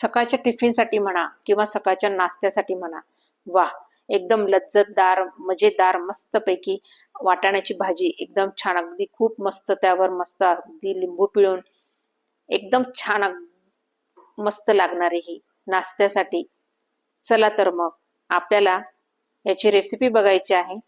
सकाळच्या टिफिनसाठी म्हणा किंवा सकाळच्या नाश्त्यासाठी म्हणा वा एकदम लज्जतदार मजेदार मस्तपैकी वाटाण्याची भाजी एकदम छान अगदी खूप मस्त त्यावर मस्त अगदी लिंबू पिळून एकदम छान मस्त लागणारी ही नाश्त्यासाठी. चला तर मग आपल्याला याची रेसिपी बघायची आहे.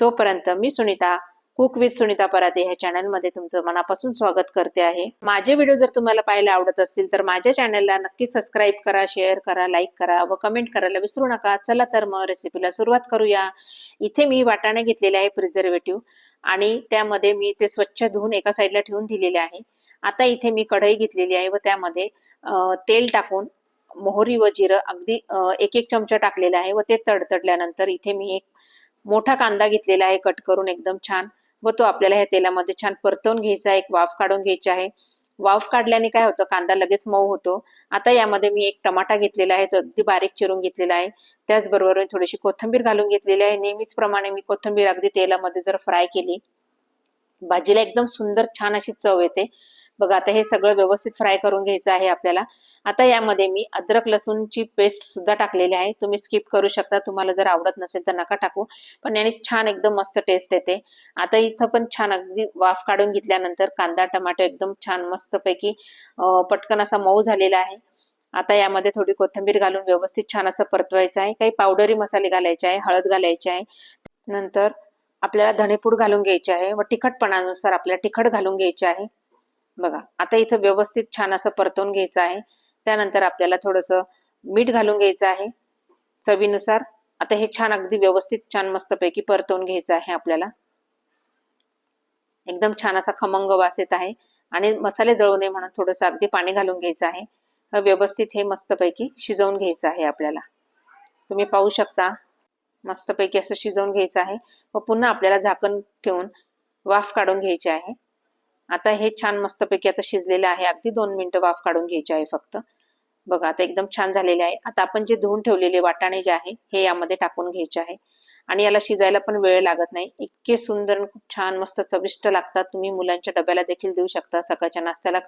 तोपर्यंत मी सुनीता कुक विथ सुनीता पराते ह्या चॅनलमध्ये तुमचं मनापासून स्वागत करते आहे. माझे व्हिडिओ जर तुम्हाला पाहायला आवडत असतील तर माझ्या चॅनलला नक्की सबस्क्राईब करा शेअर करा लाईक करा व कमेंट करायला विसरू नका. चला तर मग रेसिपीला सुरुवात करूया. इथे मी वाटाणे घेतलेले आहे प्रिझर्वेटिव्ह आणि त्यामध्ये मी ते स्वच्छ धुवून एका साईडला ठेवून दिलेले आहे. आता इथे मी कढई घेतलेली आहे व त्यामध्ये तेल टाकून मोहरी व जिरं अगदी एक एक चमचा टाकलेला आहे व ते तडतडल्यानंतर इथे मी एक मोठा कांदा घेतलेला आहे कट करून एकदम छान. व तो आपल्याला ह्या तेलामध्ये छान परतवून घ्यायचा आहे. एक वाफ काढून घ्यायची आहे. वाफ काढल्याने काय होतं? कांदा लगेच मऊ होतो. आता यामध्ये मी एक टमाटा घेतलेला आहे. तो अगदी बारीक चिरून घेतलेला आहे. त्याचबरोबर मी थोडीशी कोथिंबीर घालून घेतलेली आहे. नेहमीच प्रमाणे मी कोथिंबीर अगदी तेलामध्ये जर फ्राय केली भाजीला एकदम सुंदर छान अशी चव येते. बघा आता हे सगळं व्यवस्थित फ्राय करून घ्यायचं आहे आपल्याला. आता यामध्ये मी अद्रक लसूणची पेस्ट सुद्धा टाकलेली आहे. तुम्ही स्किप करू शकता. तुम्हाला जर आवडत नसेल तर नका टाकू. पण याने छान एकदम मस्त टेस्ट येते. आता इथं पण छान अगदी वाफ काढून घेतल्यानंतर कांदा टमाटो एकदम छान मस्तपैकी पटकन असा मऊ झालेला आहे. आता यामध्ये थोडी कोथिंबीर घालून व्यवस्थित छान असं परतवायचं आहे. काही पावडरी मसाले घालायचे आहे हळद घालायची आहे. नंतर आपल्याला धणेपूड घालून घ्यायचे आहे व तिखटपणानुसार आपल्याला तिखट घालून घ्यायचे आहे. बघा आता इथं व्यवस्थित छान असं परतवून घ्यायचं आहे. त्यानंतर आपल्याला थोडंसं मीठ घालून घ्यायचं आहे. चवीनुसार. आता हे छान अगदी व्यवस्थित छान मस्तपैकी परतवून घ्यायचं आहे आपल्याला. एकदम छान असा खमंग वास येत आहे. आणि मसाले जळू नये म्हणून थोडंसं अगदी पाणी घालून घ्यायचं आहे. व्यवस्थित हे मस्तपैकी शिजवून घ्यायचं आहे आपल्याला. तुम्ही पाहू शकता मस्तपैकी असं शिजवून घ्यायचं आहे. व पुन्हा आपल्याला झाकण ठेवून वाफ काढून घ्यायची आहे. आता हे छान मस्तपैकी आता शिजलेलं आहे. अगदी दोन मिनिटं वाफ काढून घ्यायची आहे फक्त. बघा आता एकदम छान झालेले आहे. आता आपण जे धुवून ठेवलेले वाटाणे जे आहे हे यामध्ये टाकून घ्यायचे आहे. आणि याला शिजायला पण वेळ लागत नाही. इतके सुंदर आणि खूप छान मस्त चविष्ट लागतात. तुम्ही मुलांच्या डब्याला देखील देऊ शकता. सकाळच्या नाश्त्याला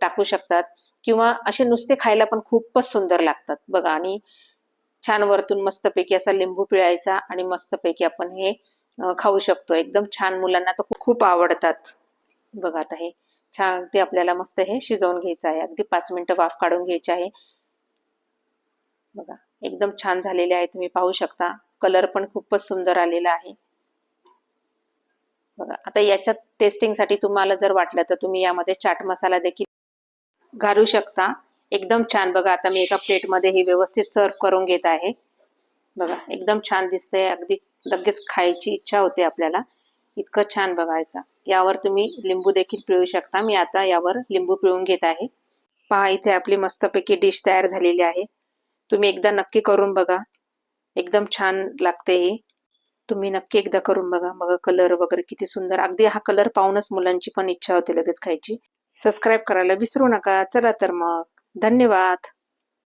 टाकू शकतात. किंवा असे नुसते खायला पण खूपच सुंदर लागतात. बघा आणि छान वरतून मस्तपैकी असा लिंबू पिळायचा आणि मस्तपैकी आपण हे खाऊ शकतो. एकदम छान मुलांना तर खूप- आवडतात. बघा आता हे छान ते आपल्याला मस्त हे शिजवून घ्यायचं आहे. अगदी पाच मिनिटं वाफ काढून घ्यायची आहे. बघा एकदम छान झालेले आहे. तुम्ही पाहू शकता. कलर पण खूपच सुंदर आलेला आहे. बघा आता याच्यात टेस्टिंगसाठी तुम्हाला जर वाटलं तर तुम्ही यामध्ये चाट मसाला देखील घालू शकता. एकदम छान. बघा आता मी एका प्लेटमध्ये हे व्यवस्थित सर्व करून घेत आहे. बघा एकदम छान दिसतंय. अगदी लगेच खायची इच्छा होते आपल्याला. इतकं छान बघा यावर तुम्ही लिंबू देखील पिळू शकता. मी आता यावर लिंबू पिळून घेत आहे. पहा इथे आपली मस्तपैकी डिश तयार झालेली आहे. तुम्ही एकदा नक्की करून बघा. एकदम छान लागते ही. तुम्ही नक्की एकदा करून बघा. बघा कलर वगैरे किती सुंदर. अगदी हा कलर पाहूनच मुलांची पण इच्छा होते लगेच खायची. सबस्क्राईब करायला विसरू नका. चला तर मग. धन्यवाद.